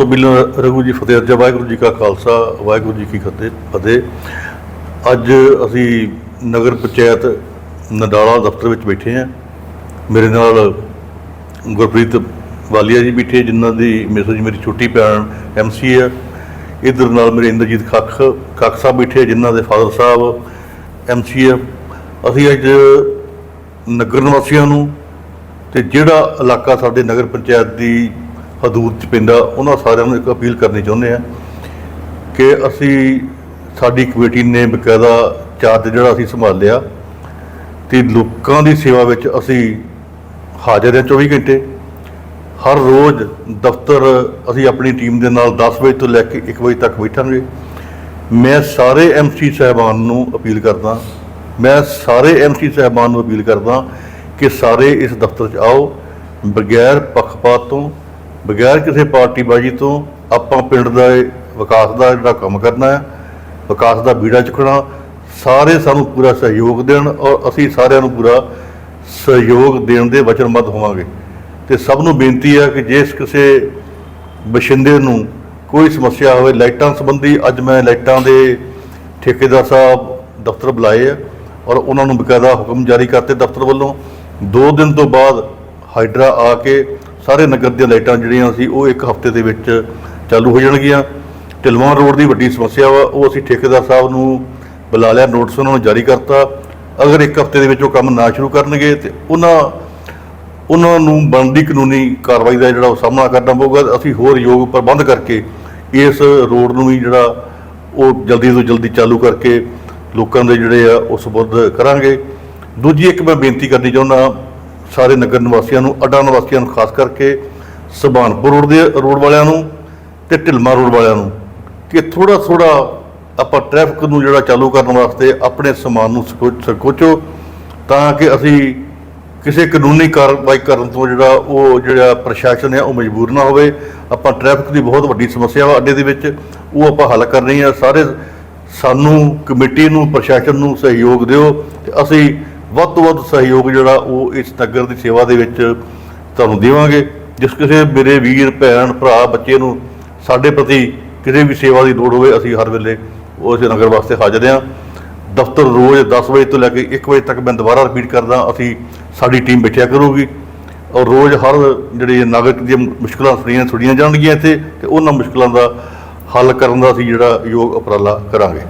ਤੋਂ ਪਹਿਲਾਂ ਰਘੂ ਜੀ ਫਤਿਹ। ਅੱਜ ਵਾਹਿਗੁਰੂ ਜੀ ਕਾ ਖਾਲਸਾ, ਵਾਹਿਗੁਰੂ ਜੀ ਕੀ ਫਤਿਹ ਫਤਿਹ। ਅੱਜ ਅਸੀਂ ਨਗਰ ਪੰਚਾਇਤ ਨਡਾਲਾ ਦਫ਼ਤਰ ਵਿੱਚ ਬੈਠੇ ਹਾਂ। ਮੇਰੇ ਨਾਲ ਗੁਰਪ੍ਰੀਤ ਵਾਲੀਆ ਜੀ ਬੈਠੇ, ਜਿਨ੍ਹਾਂ ਦੀ ਮੈਸੇਜ ਮੇਰੀ ਛੋਟੀ ਭੈਣ ਐਮਸੀ ਆ ਇਧਰ ਨਾਲ ਮੇਰੇ ਇੰਦਰਜੀਤ ਖੱਖ ਖੱਖ ਸਾਹਿਬ ਬੈਠੇ ਜਿਨ੍ਹਾਂ ਦੇ ਫਾਦਰ ਸਾਹਿਬ ਐਮਸੀ ਆ ਅਸੀਂ ਅੱਜ ਨਗਰ ਨਿਵਾਸੀਆਂ ਨੂੰ ਤੇ ਜਿਹੜਾ ਇਲਾਕਾ ਸਾਡੇ ਨਗਰ ਪੰਚਾਇਤ ਦੀ ਹਦੂਦ 'ਚ ਪੈਂਦਾ, ਉਹਨਾਂ ਸਾਰਿਆਂ ਨੂੰ ਇੱਕ ਅਪੀਲ ਕਰਨੀ ਚਾਹੁੰਦੇ ਆ ਕਿ ਅਸੀਂ, ਸਾਡੀ ਕਮੇਟੀ ਨੇ ਬਕਾਇਦਾ ਚਾਰਜ ਜਿਹੜਾ ਅਸੀਂ ਸੰਭਾਲਿਆ ਤੇ ਲੋਕਾਂ ਦੀ ਸੇਵਾ ਵਿੱਚ ਅਸੀਂ ਹਾਜ਼ਰ ਹਾਂ 24 ਘੰਟੇ। ਹਰ ਰੋਜ਼ ਦਫ਼ਤਰ ਅਸੀਂ ਆਪਣੀ ਟੀਮ ਦੇ ਨਾਲ 10 ਵਜੇ ਤੋਂ ਲੈ ਕੇ 1 ਵਜੇ ਤੱਕ ਬੈਠਾਂਗੇ। ਮੈਂ ਸਾਰੇ ਐਮਸੀ ਸਾਹਿਬਾਨ ਨੂੰ ਅਪੀਲ ਕਰਦਾ, ਮੈਂ ਸਾਰੇ ਐਮਸੀ ਸਾਹਿਬਾਨ ਨੂੰ ਅਪੀਲ ਕਰਦਾ ਕਿ ਸਾਰੇ ਇਸ ਦਫ਼ਤਰ 'ਚ ਆਓ, ਬਗੈਰ ਪੱਖਪਾਤ ਤੋਂ ਬਗੈਰ ਕਿਸੇ ਪਾਰਟੀਬਾਜ਼ੀ ਤੋਂ ਆਪਾਂ ਪਿੰਡ ਦਾ ਵਿਕਾਸ ਦਾ ਜਿਹੜਾ ਕੰਮ ਕਰਨਾ ਹੈ, ਵਿਕਾਸ ਦਾ ਬੀੜਾ ਚੁੱਕਣਾ, ਸਾਰੇ ਸਾਨੂੰ ਪੂਰਾ ਸਹਿਯੋਗ ਦੇਣ ਔਰ ਅਸੀਂ ਸਾਰਿਆਂ ਨੂੰ ਪੂਰਾ ਸਹਿਯੋਗ ਦੇਣ ਦੇ ਵਚਨਬੱਧ ਹੋਵਾਂਗੇ। ਤੇ ਸਭ ਨੂੰ ਬੇਨਤੀ ਹੈ ਕਿ ਜੇ ਕਿਸੇ ਬਸ਼ਿੰਦੇ ਨੂੰ ਕੋਈ ਸਮੱਸਿਆ ਹੋਵੇ, ਲਾਈਟਾਂ ਸੰਬੰਧੀ ਅੱਜ ਮੈਂ ਲਾਈਟਾਂ ਦੇ ਠੇਕੇਦਾਰ ਸਾਹਿਬ ਦਫ਼ਤਰ ਬੁਲਾਏ ਆ ਔਰ ਉਹਨਾਂ ਨੂੰ ਬਕਾਇਦਾ ਹੁਕਮ ਜਾਰੀ ਕਰਤੇ ਦਫ਼ਤਰ ਵੱਲੋਂ। 2 ਦਿਨ ਤੋਂ ਬਾਅਦ ਹਾਈਡਰਾ ਆ ਕੇ ਸਾਰੇ ਨਗਰ ਦੀਆਂ ਲਾਈਟਾਂ ਜਿਹੜੀਆਂ ਸੀ, ਉਹ ਇੱਕ ਹਫ਼ਤੇ ਦੇ ਵਿੱਚ ਚਾਲੂ ਹੋ ਜਾਣਗੀਆਂ। ਢਿਲਵਾਂ ਰੋਡ ਦੀ ਵੱਡੀ ਸਮੱਸਿਆ ਵਾ, ਉਹ ਅਸੀਂ ਠੇਕੇਦਾਰ ਸਾਹਿਬ ਨੂੰ ਬੁਲਾ ਲਿਆ, ਨੋਟਿਸ ਉਹਨਾਂ ਨੂੰ ਜਾਰੀ ਕਰਤਾ। ਅਗਰ ਇੱਕ ਹਫ਼ਤੇ ਦੇ ਵਿੱਚ ਉਹ ਕੰਮ ਨਾ ਸ਼ੁਰੂ ਕਰਨਗੇ ਤੇ ਉਹਨਾਂ ਉਹਨਾਂ ਨੂੰ ਬਣਦੀ ਕਾਨੂੰਨੀ ਕਾਰਵਾਈ ਦਾ ਜਿਹੜਾ ਉਹ ਸਾਹਮਣਾ ਕਰਨਾ ਪਊਗਾ। ਅਸੀਂ ਹੋਰ ਯੋਗ ਪ੍ਰਬੰਧ ਕਰਕੇ ਇਸ ਰੋਡ ਨੂੰ ਵੀ ਜਿਹੜਾ ਉਹ ਜਲਦੀ ਤੋਂ ਜਲਦੀ ਚਾਲੂ ਕਰਕੇ ਲੋਕਾਂ ਦੇ ਜਿਹੜੇ ਆ ਉਹ ਸਬੁੱਧ ਕਰਾਂਗੇ। ਦੂਜੀ ਇੱਕ ਮੈਂ ਬੇਨਤੀ ਕਰਨੀ ਚਾਹੁੰਦਾ ਸਾਰੇ ਨਗਰ ਨਿਵਾਸੀਆਂ ਨੂੰ, ਅੱਡਾ ਨਿਵਾਸੀਆਂ ਨੂੰ, ਖਾਸ ਕਰਕੇ ਸੁਭਾਨਪੁਰ ਰੋਡ ਦੇ ਰੋਡ ਵਾਲਿਆਂ ਨੂੰ ਤੇ ਢਿਲਮਾ ਰੋਡ ਵਾਲਿਆਂ ਨੂੰ ਕਿ ਥੋੜਾ ਥੋੜਾ ਆਪਾਂ ਟ੍ਰੈਫਿਕ ਨੂੰ ਜਿਹੜਾ ਚਾਲੂ ਕਰਨ ਵਾਸਤੇ ਆਪਣੇ ਸਮਾਨ ਨੂੰ ਸਕੋ- ਸੰਕੋਚੋ ਤਾਂ ਕਿ ਅਸੀਂ ਕਿਸੇ ਕਾਨੂੰਨੀ ਕਾਰਵਾਈ ਕਰਨ ਤੋਂ ਜਿਹੜਾ ਉਹ ਜਿਹੜਾ ਪ੍ਰਸ਼ਾਸਨ ਹੈ ਉਹ ਮਜਬੂਰ ਨਾ ਹੋਵੇ। ਆਪਾਂ ਟ੍ਰੈਫਿਕ ਦੀ ਬਹੁਤ ਵੱਡੀ ਸਮੱਸਿਆ ਵਾ ਅੱਡੇ ਦੇ ਵਿੱਚ, ਉਹ ਆਪਾਂ ਹੱਲ ਕਰਨੀ ਹੈ ਸਾਰੇ ਸਾਨੂੰ ਕਮੇਟੀ ਨੂੰ, ਪ੍ਰਸ਼ਾਸਨ ਨੂੰ ਸਹਿਯੋਗ ਦਿਓ ਤੇ ਅਸੀਂ ਵੱਧ ਤੋਂ ਵੱਧ ਸਹਿਯੋਗ ਜਿਹੜਾ ਉਹ ਇਸ ਨਗਰ ਦੀ ਸੇਵਾ ਦੇ ਵਿੱਚ ਤੁਹਾਨੂੰ ਦੇਵਾਂਗੇ। ਜਿਸ ਕਿਸੇ ਮੇਰੇ ਵੀਰ, ਭੈਣ, ਭਰਾ, ਬੱਚੇ ਨੂੰ ਸਾਡੇ ਪ੍ਰਤੀ ਕਿਸੇ ਵੀ ਸੇਵਾ ਦੀ ਲੋੜ ਹੋਵੇ, ਅਸੀਂ ਹਰ ਵੇਲੇ ਉਸ ਨਗਰ ਵਾਸਤੇ ਹਾਜ਼ਰ ਹਾਂ। ਦਫ਼ਤਰ ਰੋਜ਼ 10 ਵਜੇ ਤੋਂ ਲੈ ਕੇ 1 ਵਜੇ ਤੱਕ ਮੈਂ ਦੁਬਾਰਾ ਰਿਪੀਟ ਕਰਦਾ, ਅਸੀਂ ਸਾਡੀ ਟੀਮ ਬੈਠਿਆ ਕਰੂਗੀ। ਔਰ ਰੋਜ਼ ਹਰ ਜਿਹੜੇ ਨਾਗਰਿਕ ਦੀਆਂ ਮੁਸ਼ਕਲਾਂ ਸੁਣੀਆਂ ਸੁਣੀਆਂ ਜਾਣਗੀਆਂ ਇੱਥੇ, ਤੇ ਉਹਨਾਂ ਮੁਸ਼ਕਲਾਂ ਦਾ ਹੱਲ ਕਰਨ ਦਾ ਅਸੀਂ ਜਿਹੜਾ ਯੋਗ ਉਪਰਾਲਾ ਕਰਾਂਗੇ।